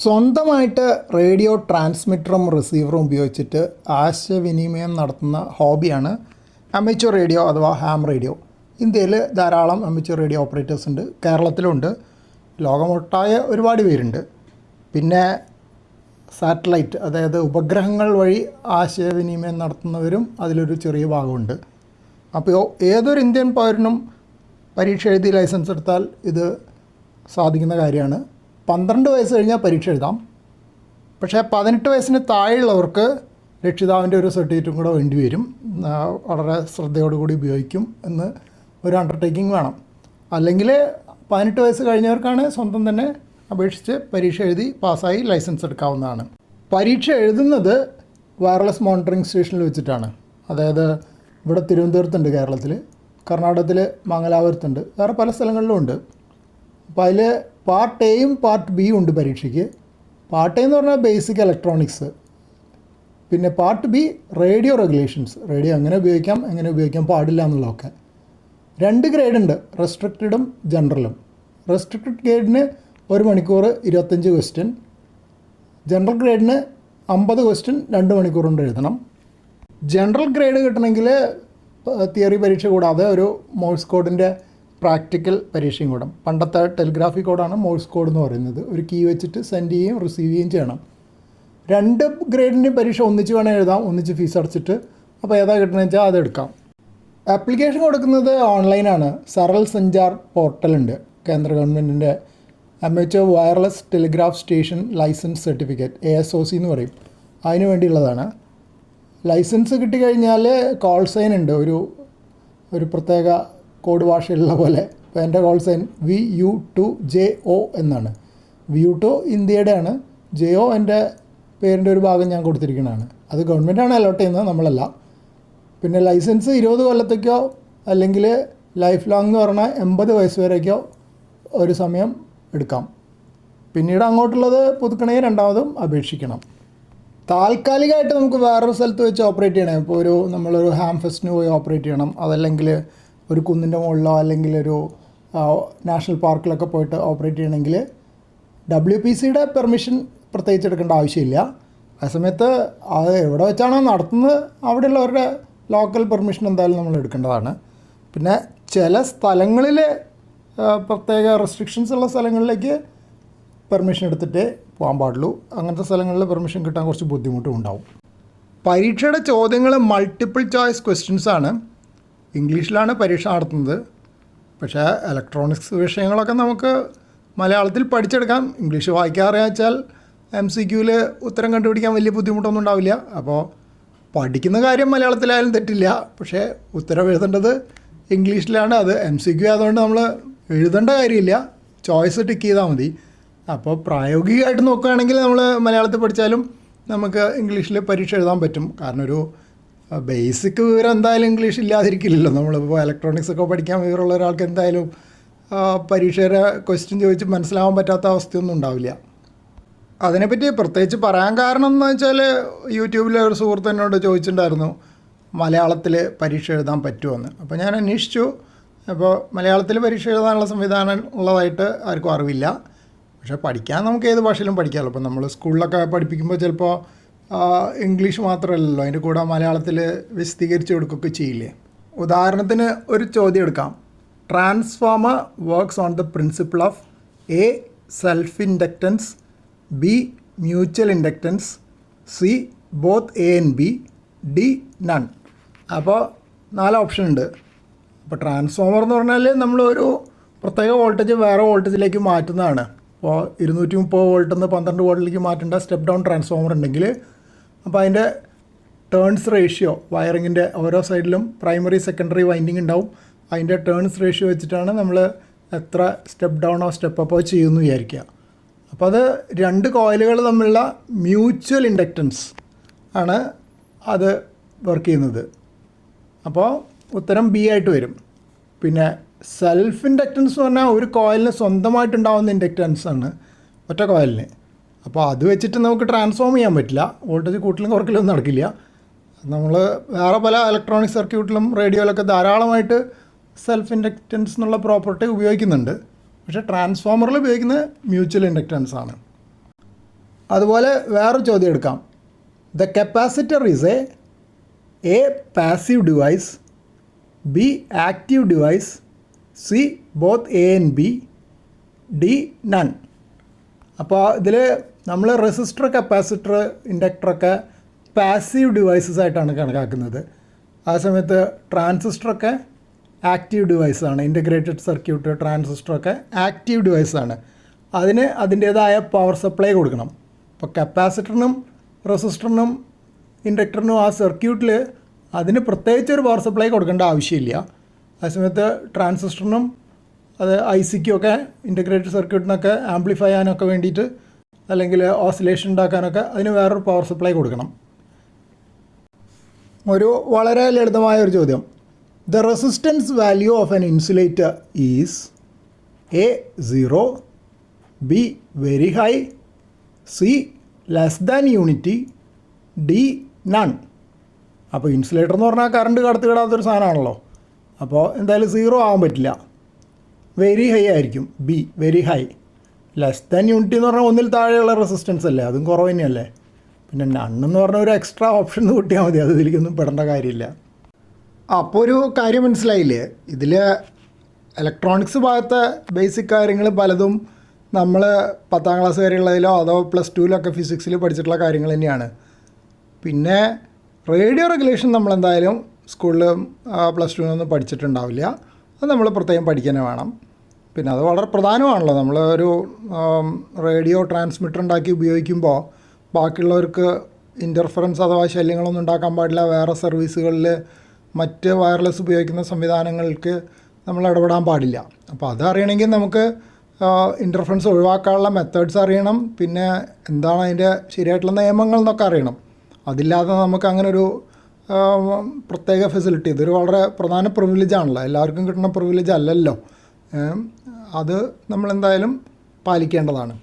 സ്വന്തമായിട്ട് റേഡിയോ ട്രാൻസ്മിറ്ററും റിസീവറും ഉപയോഗിച്ചിട്ട് ആശയവിനിമയം നടത്തുന്ന ഹോബിയാണ് അമേച്ചർ റേഡിയോ അഥവാ ഹാം റേഡിയോ ഇന്ത്യയിൽ ധാരാളം അമേച്ചർ റേഡിയോ ഓപ്പറേറ്റേഴ്സ് ഉണ്ട് കേരളത്തിലുണ്ട് ലോകമൊട്ടായ ഒരുപാട് പേരുണ്ട്. പിന്നെ സാറ്റലൈറ്റ് അതായത് ഉപഗ്രഹങ്ങൾ വഴി ആശയവിനിമയം നടത്തുന്നവരും അതിലൊരു ചെറിയ ഭാഗമുണ്ട്. അപ്പോൾ ഏതൊരു ഇന്ത്യൻ പൗരനും പരീക്ഷ എഴുതി ലൈസൻസ് എടുത്താൽ ഇത് സാധിക്കുന്ന കാര്യമാണ്. പന്ത്രണ്ട് വയസ്സ് കഴിഞ്ഞാൽ പരീക്ഷ എഴുതാം. പക്ഷേ പതിനെട്ട് വയസ്സിന് താഴെയുള്ളവർക്ക് രക്ഷിതാവിന്റെ ഒരു സർട്ടിഫിക്കറ്റും കൂടെ വേണ്ടി വരും. വളരെ ശ്രദ്ധയോടുകൂടി ഉപയോഗിക്കും എന്ന് ഒരു അണ്ടർടേക്കിംഗ് വേണം. അല്ലെങ്കിൽ പതിനെട്ട് വയസ്സ് കഴിഞ്ഞവർക്കാണ് സ്വന്തം തന്നെ അപേക്ഷിച്ച് പരീക്ഷ എഴുതി പാസ്സായി ലൈസൻസ് എടുക്കാവുന്നതാണ്. പരീക്ഷ എഴുതുന്നത് വയർലെസ് മോണിറ്ററിംഗ് സ്റ്റേഷനിൽ വെച്ചിട്ടാണ്. അതായത് ഇവിടെ തിരുവനന്തപുരത്തുണ്ട് കേരളത്തിൽ കർണാടകത്തിൽ മംഗലാപുരത്തുണ്ട് വേറെ പല സ്ഥലങ്ങളിലും ഉണ്ട്. അപ്പോൾ അതിൽ പാർട്ട് എയും പാർട്ട് ബിയും ഉണ്ട് പരീക്ഷയ്ക്ക്. പാർട്ട് എ എന്ന് പറഞ്ഞാൽ ബേസിക് ഇലക്ട്രോണിക്സ് പിന്നെ part B radio regulations radio എങ്ങനെ ഉപയോഗിക്കാം എങ്ങനെ ഉപയോഗിക്കാൻ പാടില്ല എന്നുള്ളതൊക്കെ. രണ്ട് ഗ്രേഡ് ഉണ്ട് റെസ്ട്രിക്റ്റഡും ജനറലും റെസ്ട്രിക്റ്റഡ് ഗ്രേഡിന് ഒരു മണിക്കൂർ ഇരുപത്തഞ്ച് ക്വസ്റ്റ്യൻ ജനറൽ ഗ്രേഡിന് അമ്പത് ക്വസ്റ്റ്യൻ രണ്ട് മണിക്കൂർ കൊണ്ട് എഴുതണം. ജനറൽ ഗ്രേഡ് കിട്ടണമെങ്കിൽ തിയറി പരീക്ഷ കൂടാതെ ഒരു മോഴ്സ് കോഡിന്റെ പ്രാക്ടിക്കൽ പരീക്ഷയും കൂടെ. പണ്ടത്തെ ടെലിഗ്രാഫി കോഡാണ് മോഴ്സ് കോഡ് എന്ന് പറയുന്നത്. ഒരു കീ വെച്ചിട്ട് സെൻഡ് ചെയ്യുകയും റിസീവ് ചെയ്യുകയും ചെയ്യണം. രണ്ട് ഗ്രേഡിന്റെയും പരീക്ഷ ഒന്നിച്ച് വേണേൽ എഴുതാം ഒന്നിച്ച് ഫീസ് അടച്ചിട്ട്. അപ്പോൾ ഏതാ കിട്ടണമെന്ന് വെച്ചാൽ അത് എടുക്കാം. ആപ്ലിക്കേഷൻ കൊടുക്കുന്നത് ഓൺലൈനാണ് സറൽ സഞ്ചാർ പോർട്ടലുണ്ട് കേന്ദ്ര ഗവൺമെന്റിന്റെ amateur wireless telegraph station licence certificate A S O C എന്ന് പറയും. അതിന് വേണ്ടിയുള്ളതാണ്. ലൈസൻസ് കിട്ടിക്കഴിഞ്ഞാൽ കോൾ സൈൻ ഉണ്ട്. ഒരു ഒരു പ്രത്യേക കോഡ് ഭാഷയുള്ള പോലെ എന്റെ call sign V U two J O എന്നാണ്. വി യു ടു ഇന്ത്യയുടെ ആണ് ജെ ഒ എന്റെ പേരിന്റെ ഒരു ഭാഗം ഞാൻ കൊടുത്തിരിക്കുന്നതാണ്. അത് ഗവൺമെന്റാണ് അലോട്ട് ചെയ്യുന്നത് നമ്മളല്ല. പിന്നെ ലൈസൻസ് ഇരുപത് കൊല്ലത്തേക്കോ അല്ലെങ്കിൽ ലൈഫ് ലോങ് എന്ന് പറഞ്ഞാൽ എൺപത് വയസ്സ് വരേക്കോ ഒരു സമയം എടുക്കാം. പിന്നീട് അങ്ങോട്ടുള്ളത് പുതുക്കണേ രണ്ടാമതും അപേക്ഷിക്കണം. താൽക്കാലികമായിട്ട് നമുക്ക് വേറൊരു സ്ഥലത്ത് വെച്ച് ഓപ്പറേറ്റ് ചെയ്യണം. ഇപ്പോൾ ഒരു നമ്മളൊരു ഹാം ഫെസ്റ്റിന് പോയി ഓപ്പറേറ്റ് ചെയ്യണം. അതല്ലെങ്കിൽ ഒരു കുന്നിന്റെ മുകളിലോ അല്ലെങ്കിൽ ഒരു നാഷണൽ പാർക്കിലൊക്കെ പോയിട്ട് ഓപ്പറേറ്റ് ചെയ്യണമെങ്കിൽ ഡബ്ല്യു പി സിയുടെ പെർമിഷൻ പ്രത്യേകിച്ച് എടുക്കേണ്ട ആവശ്യമില്ല. ആ സമയത്ത് അത് എവിടെ വെച്ചാണോ നടത്തുന്നത് അവിടെയുള്ളവരുടെ ലോക്കൽ പെർമിഷൻ എന്തായാലും നമ്മൾ എടുക്കേണ്ടതാണ്. പിന്നെ ചില സ്ഥലങ്ങളിൽ പ്രത്യേക റെസ്ട്രിക്ഷൻസ് ഉള്ള സ്ഥലങ്ങളിലേക്ക് പെർമിഷൻ എടുത്തിട്ടേ പോകാൻ പാടുള്ളൂ. അങ്ങനത്തെ സ്ഥലങ്ങളിൽ പെർമിഷൻ കിട്ടാൻ കുറച്ച് ബുദ്ധിമുട്ടും ഉണ്ടാവും. പരീക്ഷയുടെ ചോദ്യങ്ങൾ മൾട്ടിപ്പിൾ ചോയ്സ് ക്വസ്റ്റ്യൻസ് ആണ്. ഇംഗ്ലീഷിലാണ് പരീക്ഷ നടത്തുന്നത്. പക്ഷേ ഇലക്ട്രോണിക്സ് വിഷയങ്ങളൊക്കെ നമുക്ക് മലയാളത്തിൽ പഠിച്ചെടുക്കാം. ഇംഗ്ലീഷ് വായിക്കാൻ വെച്ചാൽ എം സി ക്യൂവിൽ ഉത്തരം കണ്ടുപിടിക്കാൻ വലിയ ബുദ്ധിമുട്ടൊന്നും ഉണ്ടാവില്ല. അപ്പോൾ പഠിക്കുന്ന കാര്യം മലയാളത്തിലായാലും തെറ്റില്ല. പക്ഷേ ഉത്തരം എഴുതേണ്ടത് ഇംഗ്ലീഷിലാണ്. അത് എം സി ക്യൂ ആയതുകൊണ്ട് നമ്മൾ എഴുതേണ്ട കാര്യമില്ല. ചോയ്സ് ടിക്ക് ചെയ്താൽ മതി. അപ്പോൾ പ്രായോഗികമായിട്ട് നോക്കുകയാണെങ്കിൽ നമ്മൾ മലയാളത്തിൽ പഠിച്ചാലും നമുക്ക് ഇംഗ്ലീഷിൽ പരീക്ഷ എഴുതാൻ പറ്റും. കാരണം ഒരു ബേസിക് വിവരം എന്തായാലും ഇംഗ്ലീഷ് ഇല്ലാതിരിക്കില്ലല്ലോ. നമ്മളിപ്പോൾ ഇലക്ട്രോണിക്സ് ഒക്കെ പഠിക്കാൻ വിവരമുള്ള ഒരാൾക്ക് എന്തായാലും പരീക്ഷയുടെ ക്വസ്റ്റ്യൻ ചോദിച്ച് മനസ്സിലാവാൻ പറ്റാത്ത അവസ്ഥയൊന്നും ഉണ്ടാവില്ല. അതിനെപ്പറ്റി പ്രത്യേകിച്ച് പറയാൻ കാരണം എന്ന് വെച്ചാൽ യൂട്യൂബിലെ ഒരു സുഹൃത്ത് എന്നോട് ചോദിച്ചിട്ടുണ്ടായിരുന്നു മലയാളത്തിൽ പരീക്ഷ എഴുതാൻ പറ്റുമെന്ന് അപ്പോൾ ഞാൻ അന്വേഷിച്ചു. അപ്പോൾ മലയാളത്തിൽ പരീക്ഷ എഴുതാനുള്ള സംവിധാനം ഉള്ളതായിട്ട് ആർക്കും അറിവില്ല. പക്ഷേ പഠിക്കാൻ നമുക്ക് ഏത് ഭാഷയിലും പഠിക്കാമല്ലോ. അപ്പോൾ നമ്മൾ സ്കൂളിലൊക്കെ പഠിപ്പിക്കുമ്പോൾ ചിലപ്പോൾ ഇംഗ്ലീഷ് മാത്രമല്ലല്ലോ. അതിന്റെ കൂടെ മലയാളത്തിൽ വിശദീകരിച്ച് കൊടുക്കുകയൊക്കെ ചെയ്യില്ലേ? ഉദാഹരണത്തിന് ഒരു ചോദ്യം എടുക്കാം. Transformer works on the principle of A self inductance B mutual inductance C both A and B D none അപ്പോൾ നാല് ഓപ്ഷൻ ഉണ്ട്. അപ്പോൾ ട്രാൻസ്ഫോമർ എന്ന് പറഞ്ഞാൽ നമ്മൾ ഒരു പ്രത്യേക വോൾട്ടേജ് വേറെ വോൾട്ടേജിലേക്ക് മാറ്റുന്നതാണ്. അപ്പോൾ ഇരുന്നൂറ്റി മുപ്പത് വോൾട്ടിൽ നിന്ന് പന്ത്രണ്ട് വോൾട്ടിലേക്ക് മാറ്റേണ്ട സ്റ്റെപ്പ് ഡൗൺ ട്രാൻസ്ഫോമർ ഉണ്ടെങ്കിൽ അപ്പോൾ അതിന്റെ ടേൺസ് റേഷ്യോ വയറിങ്ങിന്റെ ഓരോ സൈഡിലും പ്രൈമറി സെക്കൻഡറി വൈൻഡിങ് ഉണ്ടാവും. അതിന്റെ ടേൺസ് റേഷ്യോ വെച്ചിട്ടാണ് നമ്മൾ എത്ര സ്റ്റെപ്പ് ഡൗണോ സ്റ്റെപ്പ് അപ്പോ ചെയ്യുമെന്ന് വിചാരിക്കുക. അപ്പോൾ അത് രണ്ട് കോയിലുകൾ തമ്മിലുള്ള മ്യൂച്വൽ ഇൻഡക്റ്റൻസ് ആണ് അത് വർക്ക് ചെയ്യുന്നത്. അപ്പോൾ ഉത്തരം ബി ആയിട്ട് വരും. പിന്നെ സെൽഫ് ഇൻഡക്റ്റൻസ് എന്ന് പറഞ്ഞാൽ ഒരു കോയിലിന് സ്വന്തമായിട്ടുണ്ടാവുന്ന ഇൻഡക്റ്റൻസ് ആണ്. ഒറ്റ കോയിലിന് അപ്പോൾ അത് വെച്ചിട്ട് നമുക്ക് ട്രാൻസ്ഫോം ചെയ്യാൻ പറ്റില്ല. വോൾട്ടേജ് കൂട്ടലും കുറക്കലും നടക്കില്ല. നമ്മൾ വേറെ പല ഇലക്ട്രോണിക് സർക്യൂട്ടിലും റേഡിയോയിലൊക്കെ ധാരാളമായിട്ട് സെൽഫ് ഇൻഡക്റ്റൻസ് എന്നുള്ള പ്രോപ്പർട്ടി ഉപയോഗിക്കുന്നുണ്ട്. പക്ഷേ ട്രാൻസ്ഫോമറിൽ ഉപയോഗിക്കുന്നത് മ്യൂച്വൽ ഇൻഡക്റ്റൻസ് ആണ്. അതുപോലെ വേറെ ചോദ്യം എടുക്കാം. The capacitor is A a passive device B active device C both A and B D none അപ്പോൾ ഇതിൽ നമ്മൾ റെസിസ്റ്റർ കപ്പാസിറ്റർ ഇൻഡക്ടറൊക്കെ പാസീവ് ഡിവൈസസ് ആയിട്ടാണ് കണക്കാക്കുന്നത്. ആ സമയത്ത് ട്രാൻസിസ്റ്ററൊക്കെ ആക്റ്റീവ് ഡിവൈസാണ്. ഇന്റഗ്രേറ്റഡ് സർക്യൂട്ട് ട്രാൻസിസ്റ്ററൊക്കെ ആക്റ്റീവ് ഡിവൈസാണ്. അതിന് അതിന്റേതായ പവർ സപ്ലൈ കൊടുക്കണം. അപ്പോൾ കപ്പാസിറ്ററിനും റെസിസ്റ്ററിനും ഇൻഡക്ടറിനും ആ സർക്യൂട്ടിൽ അതിന് പ്രത്യേകിച്ച് ഒരു പവർ സപ്ലൈ കൊടുക്കേണ്ട ആവശ്യമില്ല. ആ സമയത്ത് ട്രാൻസിസ്റ്ററിനും അത് ഐ സിക്കൊക്കെ ഇന്റഗ്രേറ്റഡ് സർക്യൂട്ടിനൊക്കെ ആംപ്ലിഫൈ ചെയ്യാനൊക്കെ വേണ്ടിയിട്ട് അല്ലെങ്കിൽ ഓസിലേഷൻ ഉണ്ടാക്കാനൊക്കെ അതിന് വേറൊരു പവർ സപ്ലൈ കൊടുക്കണം. ഒരു വളരെ ലളിതമായ ഒരു ചോദ്യം. The resistance value of an insulator is A zero B very high C less than unity D none അപ്പോൾ ഇൻസുലേറ്റർ എന്ന് പറഞ്ഞാൽ കറണ്ട് കടത്തി കിടാത്തൊരു സാധനമാണല്ലോ. അപ്പോൾ എന്തായാലും സീറോ ആവാൻ പറ്റില്ല. വെരി ഹൈ ആയിരിക്കും. B very high less than unity എന്ന് പറഞ്ഞാൽ ഒന്നിൽ താഴെയുള്ള റെസിസ്റ്റൻസ് അല്ലേ? അതും കുറവ് തന്നെയല്ലേ? പിന്നെ നണ്ണെന്ന് പറഞ്ഞ ഒരു എക്സ്ട്രാ ഓപ്ഷൻ കൂട്ടിയാൽ മതി. അത് ഇതിലേക്കൊന്നും പെടേണ്ട കാര്യമില്ല. അപ്പോൾ ഒരു കാര്യം മനസ്സിലായില്ലേ? ഇതിൽ ഇലക്ട്രോണിക്സ് ഭാഗത്തെ ബേസിക് കാര്യങ്ങൾ പലതും നമ്മൾ പത്താം ക്ലാസ് വരെയുള്ളതിലോ അതോ പ്ലസ് ടുവിലൊക്കെ ഫിസിക്സിൽ പഠിച്ചിട്ടുള്ള കാര്യങ്ങൾ തന്നെയാണ്. പിന്നെ റേഡിയോ റെഗുലേഷൻ നമ്മളെന്തായാലും സ്കൂളിൽ പ്ലസ് ടുവിനൊന്നും പഠിച്ചിട്ടുണ്ടാവില്ല. അത് നമ്മൾ പ്രത്യേകം പഠിക്കുന്നത് വേണം. പിന്നെ അത് വളരെ പ്രധാനമാണല്ലോ. നമ്മൾ ഒരു റേഡിയോ ട്രാൻസ്മിറ്റർ ഉണ്ടാക്കി ഉപയോഗിക്കുമ്പോൾ ബാക്കിയുള്ളവർക്ക് ഇന്റർഫറൻസ് അഥവാ ശല്യങ്ങളൊന്നും ഉണ്ടാക്കാൻ പാടില്ല. വേറെ സർവീസുകളിൽ മറ്റ് വയർലെസ് ഉപയോഗിക്കുന്ന സംവിധാനങ്ങൾക്ക് നമ്മൾ ഇടപെടാൻ പാടില്ല. അപ്പോൾ അത് നമുക്ക് ഇന്റർഫറൻസ് ഒഴിവാക്കാനുള്ള മെത്തേഡ്സ് അറിയണം. പിന്നെ എന്താണ് അതിന്റെ ശരിയായിട്ടുള്ള നിയമങ്ങൾ എന്നൊക്കെ അറിയണം. അതില്ലാതെ നമുക്ക് അങ്ങനെ ഒരു പ്രത്യേക ഫെസിലിറ്റി ഇതൊരു വളരെ പ്രധാന പ്രിവിലേജ് ആണല്ലോ. എല്ലാവർക്കും കിട്ടുന്ന പ്രിവിലേജ് അല്ലല്ലോ. അത് നമ്മളെന്തായാലും പാലിക്കേണ്ടതാണ്.